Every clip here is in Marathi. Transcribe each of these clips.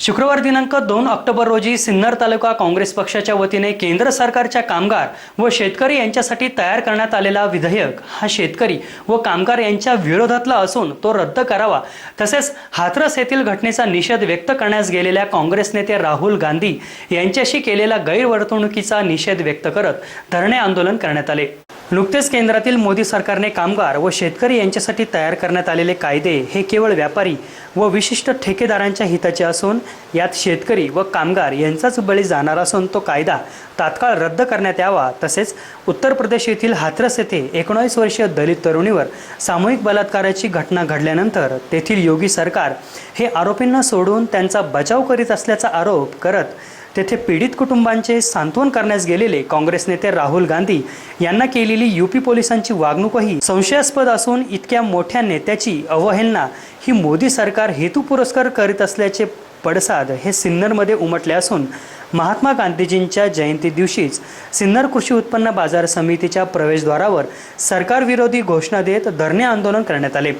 शुक्रवार दिनांक दोन ऑक्टोबर रोजी सिन्नर तालुका काँग्रेस पक्षाच्या वतीने केंद्र सरकारच्या कामगार व शेतकरी यांच्यासाठी तयार करण्यात आलेला विधेयक हा शेतकरी व कामगार यांच्या विरोधातला असून तो रद्द करावा. तसेच हाथरस येथील घटनेचा निषेध व्यक्त करण्यास गेलेल्या काँग्रेस नेते राहुल गांधी यांच्याशी केलेला गैरवर्तणुकीचा निषेध व्यक्त करत धरणे आंदोलन करण्यात आले. नुकतेच केंद्रातील मोदी सरकारने कामगार व शेतकरी यांच्यासाठी तयार करण्यात आलेले कायदे हे केवळ व्यापारी व विशिष्ट ठेकेदारांच्या हिताचे असून यात शेतकरी व कामगार यांचाच बळी जाणार असून तो कायदा तात्काळ रद्द करण्यात यावा तसेच उत्तर प्रदेश येथील हाथरस येथे एकोणावीस वर्षीय दलित तरुणीवर सामूहिक बलात्काराची घटना घडल्यानंतर तेथील योगी सरकार हे आरोपींना सोडून त्यांचा बचाव करीत असल्याचा आरोप करत तेथे पीडित कुटुंबांचे सांत्वन करण्यास गेलेले काँग्रेस नेते राहुल गांधी यांना केलेली युपी पोलिसांची वागणूकही संशयास्पद असून इतक्या मोठ्या नेत्याची अवहेलना ही मोदी सरकार हेतू पुरस्कार करीत असल्याचे पडसाद हे सिन्नरमध्ये उमटले असून महात्मा गांधीजींच्या जयंती दिवशीच सिन्नर कृषी उत्पन्न बाजार समितीच्या प्रवेशद्वारावर सरकारविरोधी घोषणा देत धरणे आंदोलन करण्यात आले.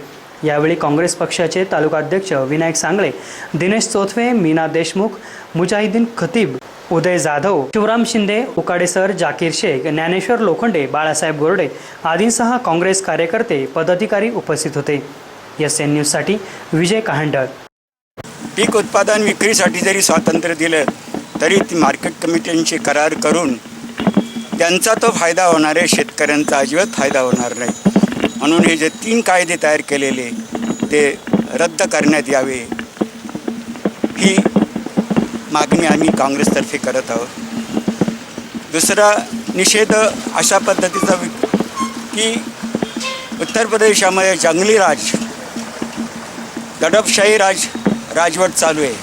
यावेळी काँग्रेस पक्षाचे तालुकाध्यक्ष विनायक सांगळे दिनेश चोथवे मीना देशमुख मुजाहिदीन खतीब उदय जाधव शिवराम शिंदे उकाडे सर जाकीर शेख ज्ञानेश्वर लोखंडे बाळासाहेब गोरडे आदींसह काँग्रेस कार्यकर्ते पदाधिकारी उपस्थित होते. एस एन न्यूजसाठी विजय कहांडळ पीक उत्पादन विक्रीसाठी जरी स्वातंत्र्य दिलं तरी ती मार्केट कमिटींशी करार करून त्यांचा तो फायदा होणार आहे शेतकऱ्यांचा अजिबात फायदा होणार नाही. म्हणून हे जे तीन कायदे तयार केलेले ते रद्द करण्यात यावे ही मागणी आम्ही काँग्रेसतर्फे करत आहोत. दुसरा निषेध अशा पद्धतीचा की उत्तर प्रदेशामध्ये जंगली राज दडपशाही राज राजवट चालू आहे.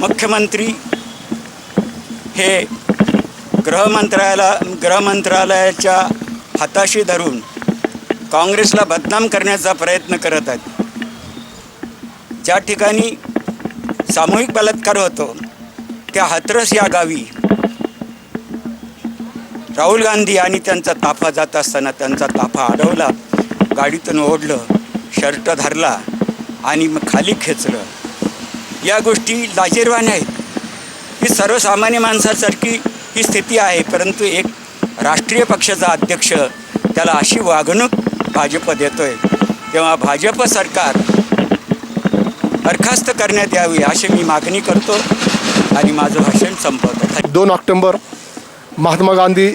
मुख्यमंत्री हे गृहमंत्रालयाला गृहमंत्रालयाच्या हाताशी धरून काँग्रेसला बदनाम करण्याचा प्रयत्न करत आहेत. ज्या ठिकाणी सामूहिक बलात्कार होतो त्या हातरस या गावी राहुल गांधी आणि त्यांचा ताफा जात असताना त्यांचा ताफा अडवला गाडीतून ओढलं शर्ट धरला आणि मग खाली खेचलं. या गोष्टी लाजीरवाण्या आहेत. ही सर्वसामान्य माणसासारखी ही स्थिती आहे परंतु एक राष्ट्रीय पक्षाचा अध्यक्ष त्याला अशी वागणूक भाजप देतोय. तेव्हा भाजप सरकार बरखास्त करण्यात यावी अशी मी मागणी करतो आणि माझं भाषण संपवतो. दोन ऑक्टोंबर महात्मा गांधी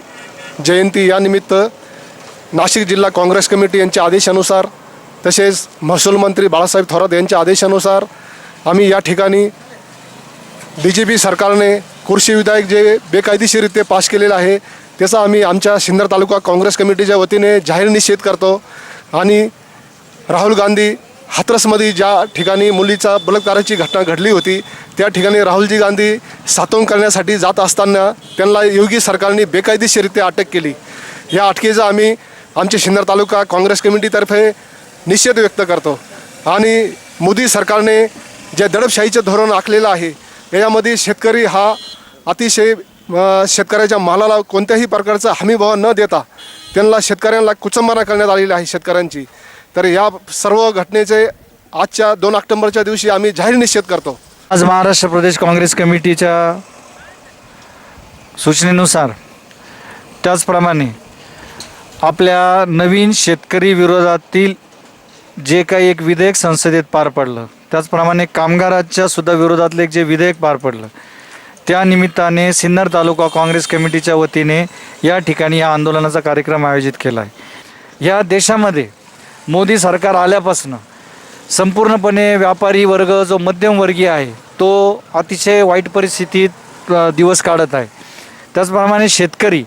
जयंती यानिमित्त नाशिक जिल्हा काँग्रेस कमिटी यांच्या आदेशानुसार तसेच महसूल मंत्री बाळासाहेब थोरात यांच्या आदेशानुसार आम्ही या ठिकाणी बी जे पी सरकारने कृषी विधायक जे बेकायदेशीररित्या पास केलेलं आहे त्याचा आम्ही आमच्या सिन्नर तालुका काँग्रेस कमिटीच्या वतीने जाहीर निषेध करतो आणि राहुल गांधी हाथरसमध्ये ज्या ठिकाणी मुलीचा बलात्काराची घटना घडली होती त्या ठिकाणी राहुलजी गांधी सातवण करण्यासाठी जात असताना त्यांना योगी सरकारने बेकायदेशीररित्या अटक केली. या अटकेचा आम्ही आमचे सिन्नर तालुका काँग्रेस कमिटीतर्फे निषेध व्यक्त करतो. आणि मोदी सरकारने जे दडपशाहीचं धोरण आखलेलं आहे यामध्ये शेतकरी हा अतिशय शेतकऱ्याच्या मालाला कोणत्याही प्रकारचा हमीभाव न देता त्यांना शेतकऱ्यांना कुचंबना करण्यात आलेली आहे शेतकऱ्यांची. तर या सर्व घटनेचे आजच्या दोन ऑक्टोबरच्या दिवशी आम्ही जाहीर निषेध करतो. आज महाराष्ट्र प्रदेश काँग्रेस कमिटीच्या सूचनेनुसार त्याचप्रमाणे आपल्या नवीन शेतकरी विरोधातील जे काही एक विधेयक संसदेत पार पडलं त्याचप्रमाणे कामगाराच्या सुद्धा विरोधातलं एक जे विधेयक पार पडलं त्या निमित्ताने सिन्नर तालुका काँग्रेस कमिटीच्या वतीने या ठिकाणी या आंदोलनाचा कार्यक्रम आयोजित केला आहे. या देशामध्ये मोदी सरकार आल्यापासून संपूर्णपणे व्यापारी वर्ग जो मध्यमवर्गीय आहे तो अतिशय वाईट परिस्थितीत दिवस काढत आहे. त्याचप्रमाणे शेतकरी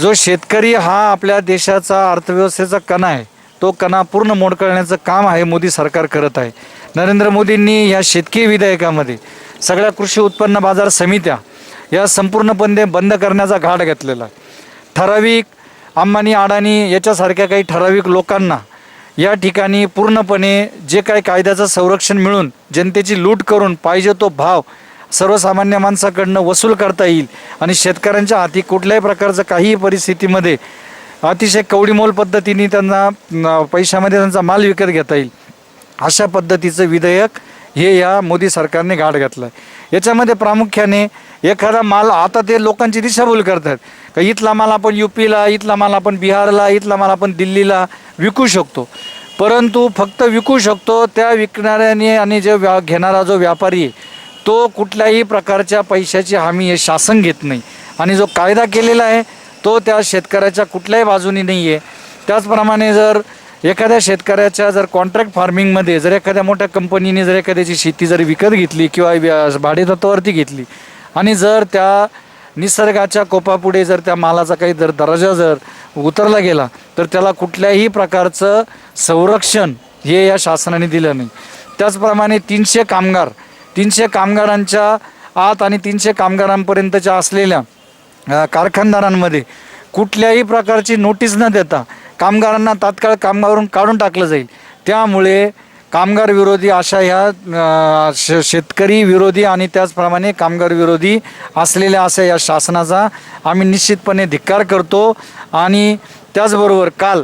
जो शेतकरी हा आपल्या देशाचा अर्थव्यवस्थेचा कणा आहे तो कणा पूर्ण मोडकळण्याचं काम आहे मोदी सरकार करत आहे. नरेंद्र मोदींनी या शेतकी विधेयकामध्ये सगळ्या कृषी उत्पन्न बाजार समित्या या संपूर्णपणे बंद करण्याचा घाट घेतलेला. आहे ठराविक अंबानी अडाणी याच्यासारख्या काही ठराविक लोकांना या ठिकाणी पूर्णपणे जे काही कायद्याचं संरक्षण मिळून जनतेची लूट करून पाहिजे तो भाव सर्वसामान्य माणसाकडनं वसूल करता येईल आणि शेतकऱ्यांच्या हाती कुठल्याही प्रकारचं काहीही परिस्थितीमध्ये अतिशय कवडीमोल पद्धतीने त्यांना पैशामध्ये त्यांचा माल विकत घेता येईल. अशा पद्धतीचं विधेयक हे या मोदी सरकारने गाठ घातलं आहे याच्यामध्ये प्रामुख्याने एखादा माल आता ते लोकांची दिशाभूल करतात. का इथला माल आपण यू पीला इथला माल आपण बिहारला इथला माल आपण दिल्लीला विकू शकतो. परंतु फक्त विकू शकतो त्या विकणाऱ्याने आणि जे व्या घेणारा जो व्यापारी आहे तो कुठल्याही प्रकारच्या पैशाची हमी हे शासन घेत नाही. आणि जो कायदा केलेला आहे तो त्या शेतकऱ्याच्या कुठल्याही बाजूनी नाही आहे त्याचप्रमाणे जर एखाद्या शेतकऱ्याच्या जर कॉन्ट्रॅक्ट फार्मिंगमध्ये जर एखाद्या मोठ्या कंपनीने जर एखाद्याची शेती जर विकत घेतली किंवा व्या- भाडेतत्वावरती घेतली आणि जर त्या निसर्गाच्या कोपापुढे जर त्या मालाचा काही जर दर्जा जर उतरला गेला तर त्याला कुठल्याही प्रकारचं संरक्षण हे या शासनाने दिलं नाही. त्याचप्रमाणे तीनशे कामगार तीनशे कामगारांच्या आत आणि तीनशे कामगारांपर्यंतच्या असलेल्या कारखानदारांमध्ये कुठल्याही प्रकारची नोटीस न देता कामगारांना तात्काळ कामगारून काढून टाकलं जाईल. त्यामुळे कामगार विरोधी अशा ह्या श शेतकरी विरोधी आणि त्याचप्रमाणे कामगार विरोधी असलेल्या अशा या शासनाचा आम्ही निश्चितपणे धिक्कार करतो. आणि त्याचबरोबर काल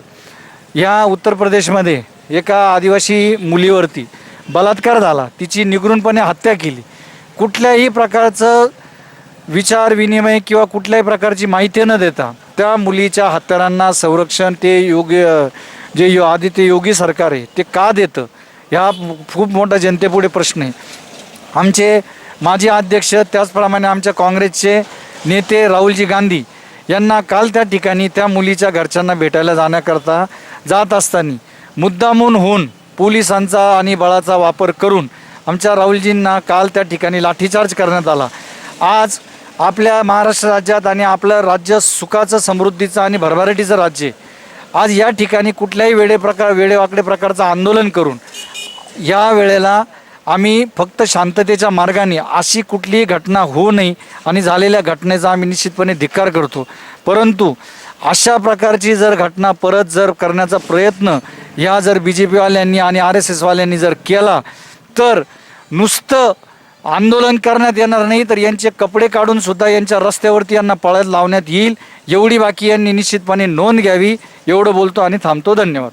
या उत्तर प्रदेशमध्ये एका आदिवासी मुलीवरती बलात्कार झाला. तिची निगरूनपणे हत्या केली. कुठल्याही प्रकारचं विचार विनिमय किंवा कुठल्याही प्रकारची माहिती न देता त्या मुलीच्या हत्यारांना संरक्षण ते योग्य जे यो आदित्य योगी सरकार आहे ते का देतं? ह्या खूप मोठा जनतेपुढे प्रश्न आहे. आमचे माजी अध्यक्ष त्याचप्रमाणे आमच्या काँग्रेसचे नेते राहुलजी गांधी यांना काल त्या ठिकाणी त्या मुलीच्या घरच्यांना भेटायला जाण्याकरता जात असताना मुद्दामून होऊन पोलिसांचा आणि बळाचा वापर करून आमच्या राहुलजींना काल त्या ठिकाणी लाठीचार्ज करण्यात आला. आज आपल्या महाराष्ट्र राज्यात आणि आपलं राज्य सुखाचं समृद्धीचं आणि भरभराटीचं राज्य आहे. आज या ठिकाणी कुठल्याही वेळे प्रकार वेडेवाकडे प्रकारचं आंदोलन करून या वेळेला आम्ही फक्त शांततेच्या मार्गाने अशी कुठलीही घटना होऊ नये आणि झालेल्या घटनेचा आम्ही निश्चितपणे धिक्कार करतो. परंतु अशा प्रकारची जर घटना परत जर करण्याचा प्रयत्न या जर बी जे पीवाल्यांनी आणि आर एस एसवाल्यांनी जर केला तर नुसतं आंदोलन करण्यात येणार नाही तर यांचे कपडे काढून सुद्धा यांच्या रस्त्यावरती यांना पळत लावण्यात येईल. एवढी बाकी यांनी निश्चितपणे नोंद घ्यावी. एवढं बोलतो आणि थांबतो. धन्यवाद.